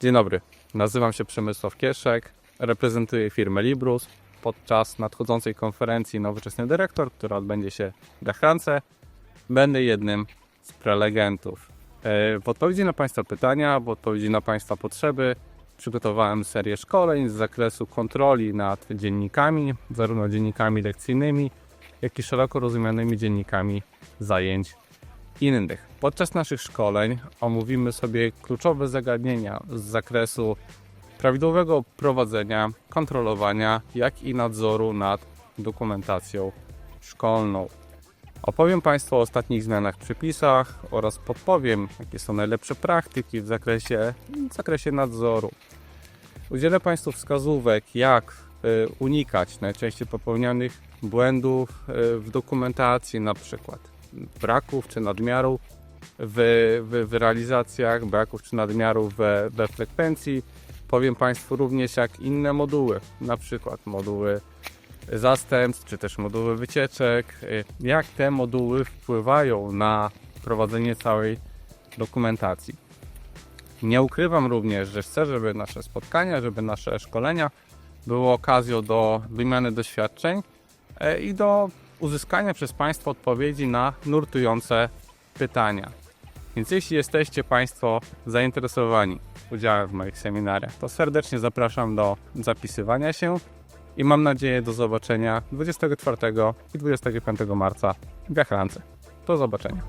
Dzień dobry, nazywam się Przemysław Kieszek, reprezentuję firmę Librus. Podczas nadchodzącej konferencji Nowoczesny Dyrektor, która odbędzie się w Dachrance, będę jednym z prelegentów. E, W odpowiedzi na Państwa pytania, w odpowiedzi na Państwa potrzeby, przygotowałem serię szkoleń z zakresu kontroli nad dziennikami, zarówno dziennikami lekcyjnymi, jak i szeroko rozumianymi dziennikami zajęć innych. Podczas naszych szkoleń omówimy sobie kluczowe zagadnienia z zakresu prawidłowego prowadzenia, kontrolowania, jak i nadzoru nad dokumentacją szkolną. Opowiem Państwu o ostatnich zmianach w przepisach oraz podpowiem, jakie są najlepsze praktyki w zakresie, w zakresie nadzoru. Udzielę Państwu wskazówek, jak y, unikać najczęściej popełnianych błędów y, w dokumentacji, na przykład braków czy nadmiaru w, w, w realizacjach, braków czy nadmiaru we, we frekwencji. Powiem Państwu również, jak inne moduły, na przykład moduły zastępstw, czy też moduły wycieczek, y, jak te moduły wpływają na prowadzenie całej dokumentacji. Nie ukrywam również, że chcę, żeby nasze spotkania, żeby nasze szkolenia były okazją do wymiany doświadczeń e, i do uzyskania przez Państwa odpowiedzi na nurtujące pytania. Więc jeśli jesteście Państwo zainteresowani udziałem w moich seminariach, to serdecznie zapraszam do zapisywania się i mam nadzieję do zobaczenia 24 i 25 marca w Jachrance. Do zobaczenia.